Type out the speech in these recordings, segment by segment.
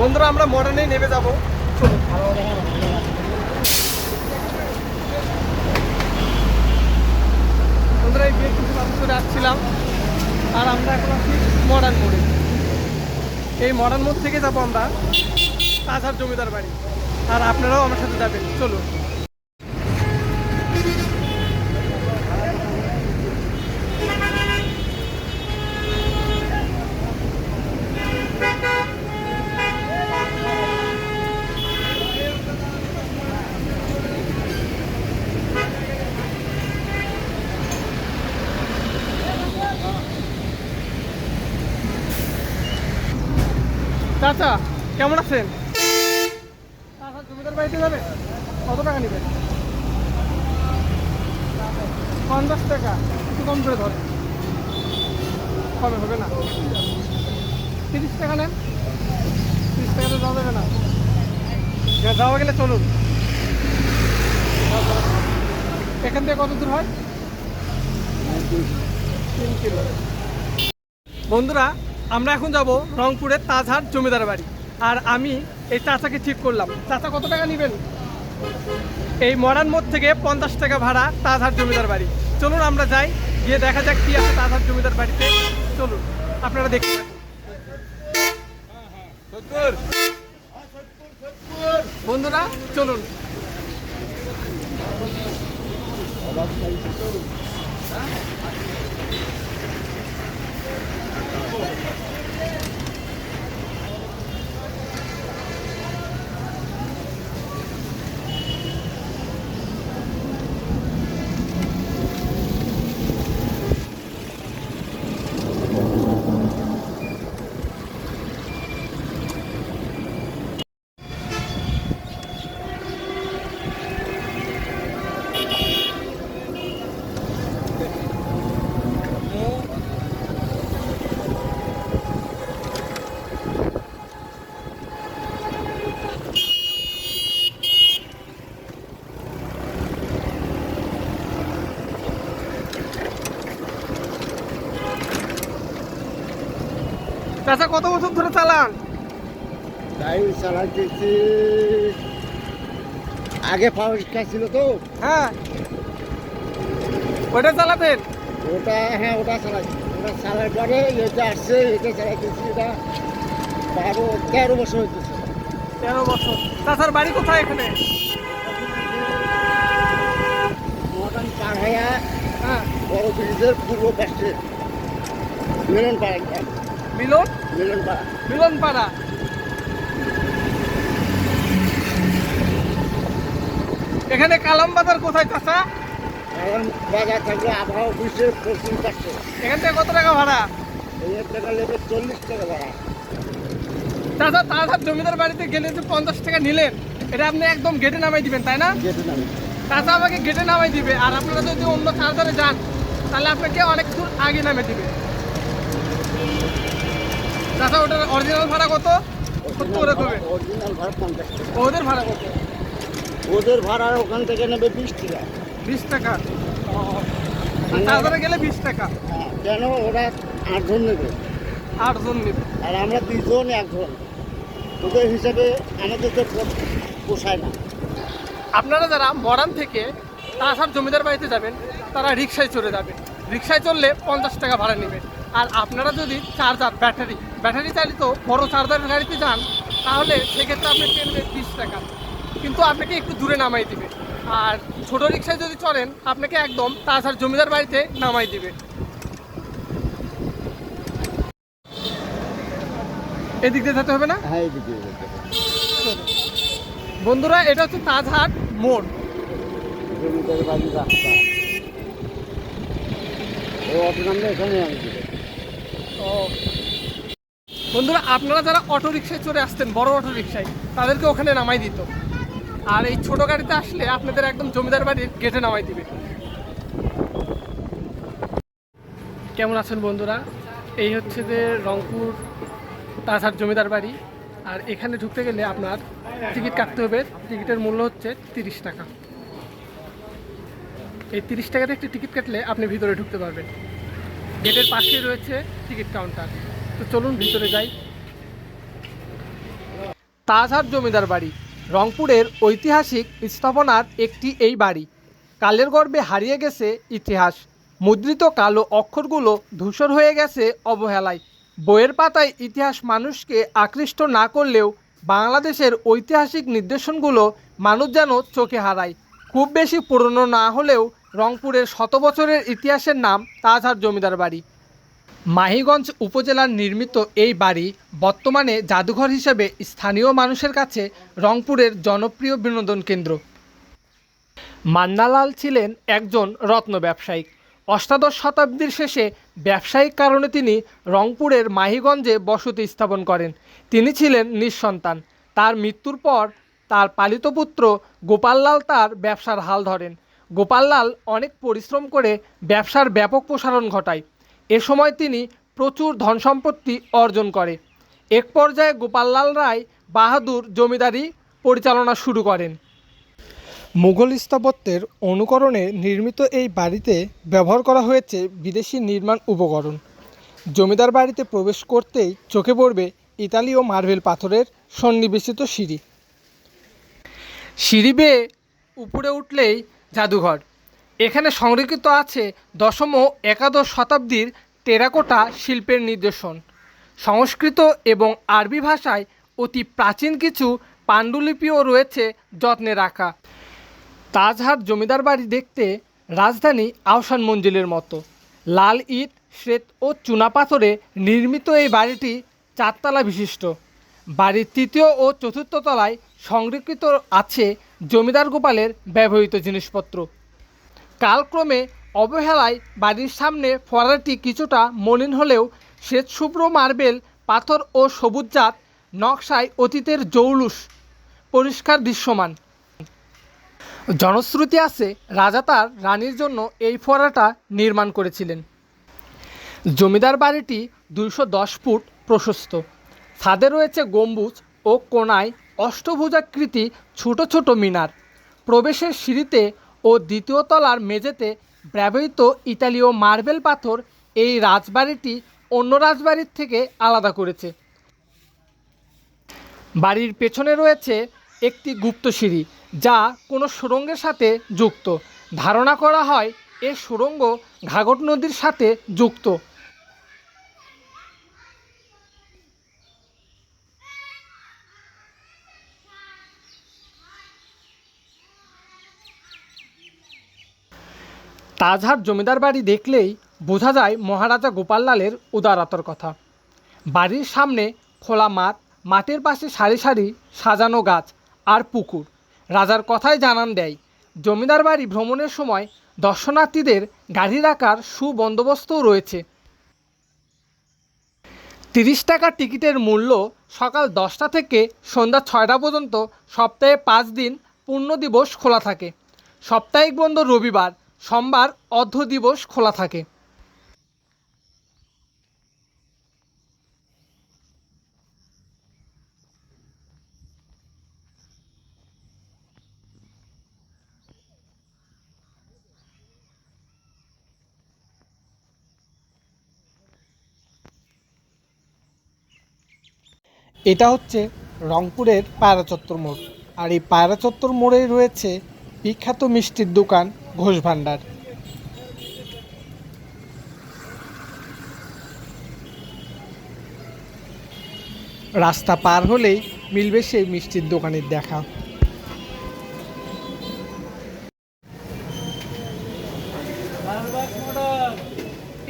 বন্ধুরা, আমরা মডার্নেই নেমে যাব। বন্ধুরা, এই বিয়ে কিছু মানুষ করে আসছিলাম, আর আমরা এখন আছি মডার্ন মোড়ে এই মডার্ন মোড় থেকে যাব আমরা, তাজহার জমিদার বাড়ি। আর আপনারাও আমার সাথে যাবেন। চলুন। চাচা, কেমন আছেন? যাবে? কত টাকা পঞ্চাশ টাকা, একটু কম করে হবে না। তিরিশ টাকা নেন। তিরিশ টাকা তো যাওয়া না। যাওয়া গেলে চলুন। এখান থেকে কত দূর হয়? তিন কিলো। বন্ধুরা আমরা এখন যাব রংপুরের তাজহাট জমিদার বাড়ি। আর আমি এই চাচাকে ঠিক করলাম। চাচা কত টাকা নেবেন? এই মডার্ন মোড় থেকে পঞ্চাশ টাকা ভাড়া তাজহাট জমিদার বাড়ি। চলুন আমরা যাই, গিয়ে দেখা যাক কি আছে তাজহাট জমিদার বাড়িতে। চলুন, আপনারা দেখুন বন্ধুরা, চলুন। চাচা কত বছর ধরে চালান? তাই চালাইতেছি। আগে ফাউসটা ছিল তো। হ্যাঁ। ওইটা চালাতেন? ওটা হ্যাঁ ওটা চালাইছি ওটা চালার পরে এটা আসছে এটা চালাইতেছি এটা বারো তেরো বছর হইতেছে। তেরো বছর। চাচার বাড়ি কোথায় এখানে? মডার্ন পার হ্যাঁ। বড় ব্রিজের পূর্ব পাশে। মিলন পাড়া মিলন? মিলন পাড়া এখানে কালাম বাজার কোথায় এখন বাজার থাকলে আবহাওয়া অফিসের পশ্চিম পাশে। এখান থেকে কত টাকা ভাড়া? টাকা চল্লিশ টাকা ভাড়া। জমিদার বাড়িতে গেলে যে পঞ্চাশ টাকা নিলেন এটা আপনি একদম গেটে নামাই দিবেন তাই না? আমাকে গেটে নামাই দিবে আর আপনারা যদি অন্য চার্জারে যান তাহলে আপনাকে অনেক দূর আগে নামে দিবে। চাচা ওটার অরিজিনাল ভাড়া কত? দেবে অরিজিনাল ভাড়া পঞ্চাশ টাকা। ওদের ভাড়া কত? ওদের ভাড়া ওখান থেকে নেবে বিশ টাকা। বিশ টাকা? চার্জারে গেলে বিশ টাকা। হ্যাঁ, কেন ওরা আটজন নেবে? আটজন নেবে। আর আমরা দুজন একজন। ওদের হিসাবে আমাদের তো পোষায় না। আপনারা যারা মরান থেকে তাছাড় জমিদার বাড়িতে যাবেন তারা রিক্সায় চড়ে যাবেন রিক্সায় চললে পঞ্চাশ টাকা ভাড়া নেবে। আর আপনারা যদি চার্জার ব্যাটারি ব্যাটারি চালিত বড় চার্জারের গাড়িতে যান তাহলে সেক্ষেত্রে আপনি কিনবে বিশ টাকা। কিন্তু আপনাকে একটু দূরে নামাই দিবে। আর ছোট রিক্সায় যদি চড়েন আপনাকে একদম তাছাড় জমিদার বাড়িতে নামাই দিবে। এদিক দিয়ে যেতে হবে না? হ্যাঁ এদিকে বন্ধুরা এটা হচ্ছে তাজহাট মোড়। জমিদার বাড়ির রাস্তা। ও অটো নামলে এখানে আমি ও বন্ধুরা, আপনারা যারা অটো রিক্সায় চড়ে আসতেন, বড় অটো রিক্সায় তাদেরকে ওখানে নামাই দিত। আর এই ছোট গাড়িতে আসলে আপনাদের একদম জমিদার বাড়ির গেটে নামাই দিবে। কেমন আছেন বন্ধুরা? এই হচ্ছে যে রংপুর তাছাড় জমিদার বাড়ি। আর এখানে ঢুকতে গেলে আপনার টিকিট কাটতে হবে। টিকিটের মূল্য হচ্ছে তিরিশ টাকা। এই তিরিশ টাকাতে একটি টিকিট কাটলে আপনি ভিতরে ঢুকতে পারবেন। গেটের পাশেই রয়েছে টিকিট কাউন্টার। তো চলুন ভিতরে যাই। তাজহাট জমিদার বাড়ি, রংপুরের ঐতিহাসিক স্থাপনার একটি এই বাড়ি। কালের গর্ভে হারিয়ে গেছে ইতিহাস। মুদ্রিত কালো অক্ষরগুলো ধূসর হয়ে গেছে অবহেলায়। বইয়ের পাতায় ইতিহাস মানুষকে আকৃষ্ট না করলেও বাংলাদেশের ঐতিহাসিক নির্দেশনগুলো মানুষ যেন চোখে হারায়। খুব বেশি পুরনো না হলেও রংপুরের শত বছরের ইতিহাসের নাম তাজহাট জমিদার বাড়ি। মাহিগঞ্জ উপজেলার নির্মিত এই বাড়ি বর্তমানে জাদুঘর হিসেবে স্থানীয় মানুষের কাছে রংপুরের জনপ্রিয় বিনোদন কেন্দ্র। মান্নালাল ছিলেন একজন রত্ন ব্যবসায়িক। অষ্টাদশ শতাব্দীর শেষে ব্যবসায়িক কারণে তিনি রংপুরের মাহিগঞ্জে বসতি স্থাপন করেন। তিনি ছিলেন নিঃসন্তান। তার মৃত্যুর পর তার পালিত পুত্র গোপাললাল তার ব্যবসার হাল ধরেন। গোপাললাল অনেক পরিশ্রম করে ব্যবসার ব্যাপক প্রসারণ ঘটায়। এ সময় তিনি প্রচুর ধন সম্পত্তি অর্জন করে। এক পর্যায়ে গোপাললাল রায় বাহাদুর জমিদারি পরিচালনা শুরু করেন। মুঘল স্থাপত্যের অনুকরণে নির্মিত এই বাড়িতে ব্যবহার করা হয়েছে বিদেশি নির্মাণ উপকরণ। জমিদার বাড়িতে প্রবেশ করতেই চোখে পড়বে ইতালি ও মার্বেল পাথরের সন্নিবেশিত সিঁড়ি। সিঁড়ি বেয়ে উপরে উঠলেই জাদুঘর। এখানে সংরক্ষিত আছে দশম ও একাদশ শতাব্দীর টেরাকোটা শিল্পের নিদর্শন। সংস্কৃত এবং আরবি ভাষায় অতি প্রাচীন কিছু পাণ্ডুলিপিও রয়েছে যত্নে রাখা। তাজহাট জমিদার বাড়ি দেখতে রাজধানী আহসান মঞ্জিলের মতো। লাল ইট, শ্বেত ও চুনাপাথরে নির্মিত এই বাড়িটি চারতলা বিশিষ্ট। বাড়ির তৃতীয় ও চতুর্থ তলায় সংরক্ষিত আছে জমিদার গোপালের ব্যবহৃত জিনিসপত্র। কালক্রমে অবহেলায় বাড়ির সামনে ফোয়ারাটি কিছুটা মলিন হলেও শ্বেতশুভ্র মার্বেল, পাথর ও সবুজজাত নকশায় অতীতের জৌলুস পরিষ্কার দৃশ্যমান। জনশ্রুতি আছে রাজা তার রানীর জন্য এই ফোয়ারাটা নির্মাণ করেছিলেন। জমিদার বাড়িটি দুইশো দশ ফুট প্রশস্ত। ছাদে রয়েছে গম্বুজ ও কোনায় অষ্টভুজাকৃতি ছোট ছোট মিনার। প্রবেশের সিঁড়িতে ও দ্বিতীয় তলার মেঝেতে ব্যবহৃত ইতালীয় মার্বেল পাথর এই রাজবাড়িটি অন্য রাজবাড়ির থেকে আলাদা করেছে। বাড়ির পেছনে রয়েছে একটি গুপ্ত সিঁড়ি, যা কোনো সুড়ঙ্গের সাথে যুক্ত। ধারণা করা হয়, এ সুড়ঙ্গ ঘাঘট নদীর সাথে যুক্ত। তাজহাট জমিদার বাড়ি দেখলেই বোঝা যায় মহারাজা গোপাললালের উদারতার কথা। বাড়ির সামনে খোলা মাঠ, মাঠের পাশে সারি সারি সাজানো গাছ আর পুকুর। রাজার কথাই জানান দেয়, জমিদার বাড়ি ভ্রমণের সময় দর্শনার্থীদের গাড়ি রাখার সুবন্দোবস্তও রয়েছে। তিরিশ টাকা টিকিটের মূল্য সকাল দশটা থেকে সন্ধ্যা ছয়টা পর্যন্ত সপ্তাহে পাঁচ দিন পূর্ণ দিবস খোলা থাকে। সাপ্তাহিক বন্ধ রবিবার সোমবার অর্ধ দিবস খোলা থাকে। এটা হচ্ছে রংপুরের পায়রা চত্বর মোড়। আর এই পায়রা চত্বর মোড়েই রয়েছে বিখ্যাত মিষ্টির দোকান ঘোষ ভাণ্ডার রাস্তা পার হলেই মিলবে সেই মিষ্টির দোকানের দেখা।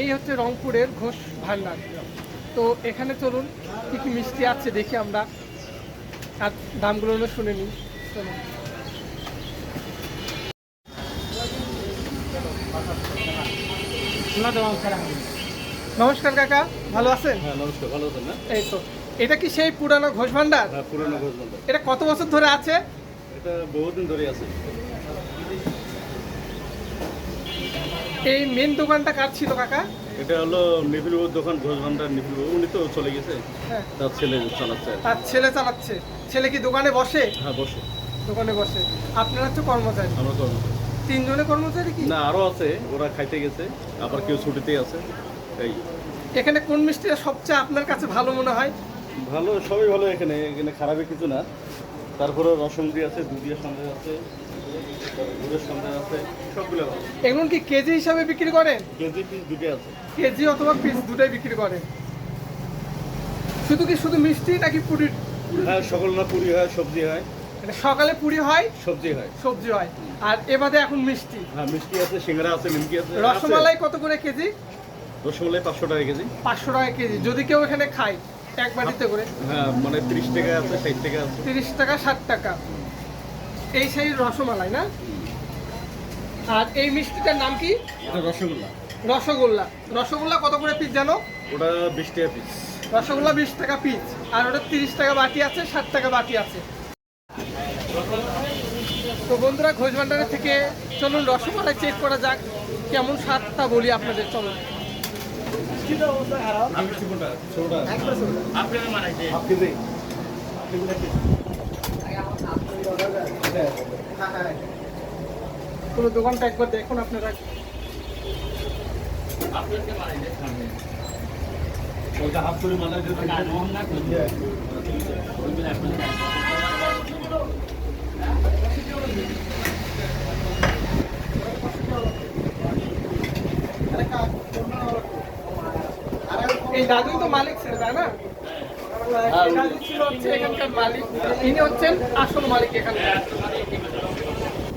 এই হচ্ছে রংপুরের ঘোষ ভাণ্ডার তো এখানে চলুন, কি কি মিষ্টি আছে দেখি আমরা। আর দামগুলো শুনে নিই চলুন। নমস্কার কাকা ভালো আছেন? হ্যাঁ নমস্কার ভালো আছেন না? এই তো এটা কি সেই পুরানো ঘোষ ভাণ্ডার হ্যাঁ পুরনো এটা কত বছর ধরে আছে? এটা বহুদিন ধরে আছে। এই মেন দোকানটা কার ছিল কাকা? এটা হলো নিবিলবাবুর দোকান ঘোষ ঘোষভান্ডার নিবিলবাবু উনি তো চলে গেছে। হ্যাঁ। তার ছেলে চালাচ্ছে। তার ছেলে চালাচ্ছে। ছেলে কি দোকানে বসে? হ্যাঁ বসে। দোকানে বসে। আপনারা হচ্ছে কর্মচারী। আমরা কর্মচারী। তিনজনে কর্মচারী কি? না আরও আছে ওরা খাইতে গেছে আবার কেউ ছুটিতে আছে। এই। এখানে কোন মিষ্টিটা সবচেয়ে আপনার কাছে ভালো মনে হয়? ভালো সবই ভালো এখানে এখানে খারাপই কিছু না। তারপরে রসমদি আছে দুধিয়া সন্দেশ আছে আছে সবগুলো ভালো। এগুলো কি কেজি হিসাবে বিক্রি করেন কেজি পিস দুটো আছে। কেজি অথবা পিস দুটাই বিক্রি করেন শুধু কি শুধু মিষ্টি নাকি পুরি? হ্যাঁ সকল না পুরি হয় সবজি হয়। সকালে পুরি হয় সবজি হয়। সবজি হয়। আর এবারে এখন মিষ্টি। হ্যাঁ মিষ্টি আছে সিঙ্গারা আছে নিমকি আছে রসমালাই কত করে কেজি। রসমালাই পাঁচশো টাকা কেজি। পাঁচশো টাকা কেজি। যদি কেউ এখানে খায় এক বাটিতে করে। হ্যাঁ মানে তিরিশ টাকা আছে ষাট টাকা আছে। তিরিশ টাকা ষাট টাকা। এই সেই রসমালাই না? আর এই মিষ্টিটার নাম কি? এটা রসগোল্লা। রসগোল্লা। রসগোল্লা কত করে পিস জানো? ওটা বিশ টাকা পিস রসগোল্লা বিশ টাকা পিস আর ওটা তিরিশ টাকা বাটি আছে ষাট টাকা বাটি আছে। তো বন্ধুরা ঘোষ ভান্ডারের থেকে চলুন রসমালাই চেক করা যাক, কেমন স্বাদটা বলি আপনাদের, চলুন। পুরো দোকানটা একবার দেখুন আপনারা। ওটা হাফ করে দাদুই তো মালিক ছিল, তাই না? দাদু এখানকার মালিক। ইনি হচ্ছেন আসল মালিক এখানকার।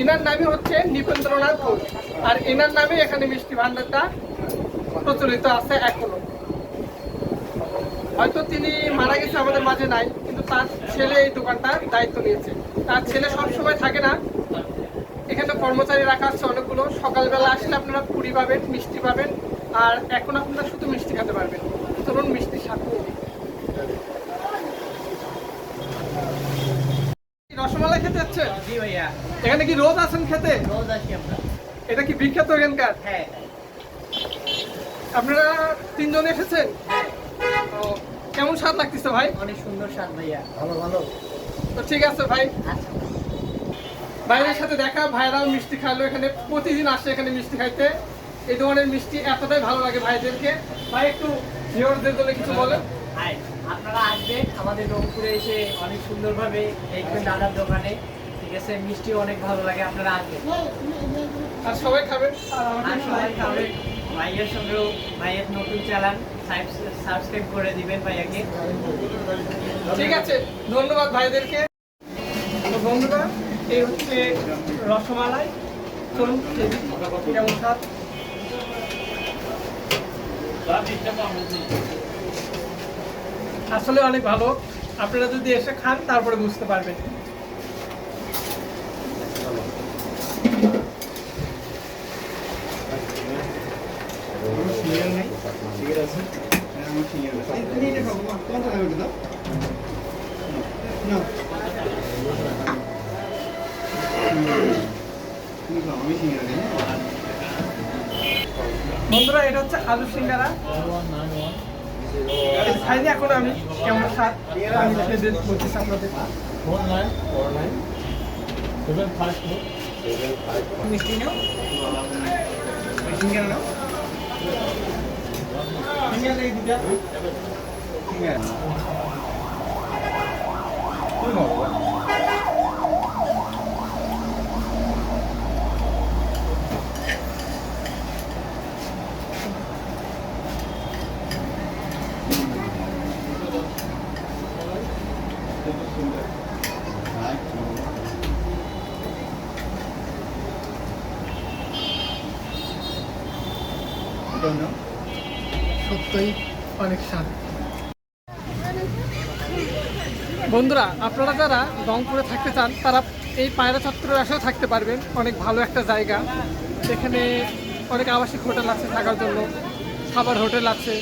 ইনার নামই হচ্ছে আর এনার নামে এখানে মিষ্টি প্রচলিত আছে এখনও। হয়তো তিনি মারা গেছে আমাদের মাঝে নাই, কিন্তু তার ছেলে এই দোকানটার দায়িত্ব নিয়েছে। তার ছেলে সবসময় থাকে না। এখানে কর্মচারী রাখা আছে অনেকগুলো। সকালবেলা আসলে আপনারা পুরি পাবেন, মিষ্টি পাবেন, আর এখন আপনারা শুধু মিষ্টি খেতে পারবেন। চলুন মিষ্টির সাথে রসমালাই খেতে যাচ্ছে জি ভাইয়া। এখানে কি রোজ খেতে? রোজ আসি আমরা। এটা কি বিখ্যাত এখানকার? হ্যাঁ। আপনারা তিনজন এসেছেন? ও, কেমন স্বাদ লাগতেছে ভাই? অনেক সুন্দর স্বাদ ভাইয়া। ভালো ভালো। তো ঠিক আছে ভাই। আচ্ছা। ভাইয়ের সাথে দেখা ভাইরাও মিষ্টি খাইলো এখানে প্রতিদিন আসে এখানে মিষ্টি খাইতে। এই ধরনের মিষ্টি এতটাই ভালো লাগে ভাইদেরকে। ভাই একটু ভিউয়ারদের জন্য কিছু বলেন? আপনারা আসবেন আমাদের রংপুরে এসে অনেক সুন্দরভাবে দেখবেন দাদার দোকানে। ঠিক আছে মিষ্টি অনেক ভালো লাগে আপনারা আসবেন। আর সবাই খাবেন? আর আর সবাই খাবেন। ভাইয়ের সঙ্গেও ভাইয়ের নতুন চ্যানেল সাবস্ক্রাইব করে দিবেন ভাইয়াকে। ঠিক আছে ধন্যবাদ ভাইদেরকে। তো বন্ধুরা এই হচ্ছে রসমালাই। চলুন কেমন স্বাদ? আসলে অনেক ভালো। আপনারা যদি এসে খান তারপরে বুঝতে পারবেন। বন্ধুরা, এটা হচ্ছে আলু সিঙ্গারা। খাইনি এখন আমি, কেমন স্বাদ? আমি বলতেছি আপনাদের মিষ্টি নাও। সিঙ্গারা নাও। সিঙ্গারা এই দুটা অনেক স্বাদ বন্ধুরা, আপনারা যারা রংপুরে থাকতে চান, তারা এই পায়রা চত্বরের আশেও থাকতে পারবেন। অনেক ভালো একটা জায়গা। এখানে অনেক আবাসিক হোটেল আছে থাকার জন্য। খাবার হোটেল আছে।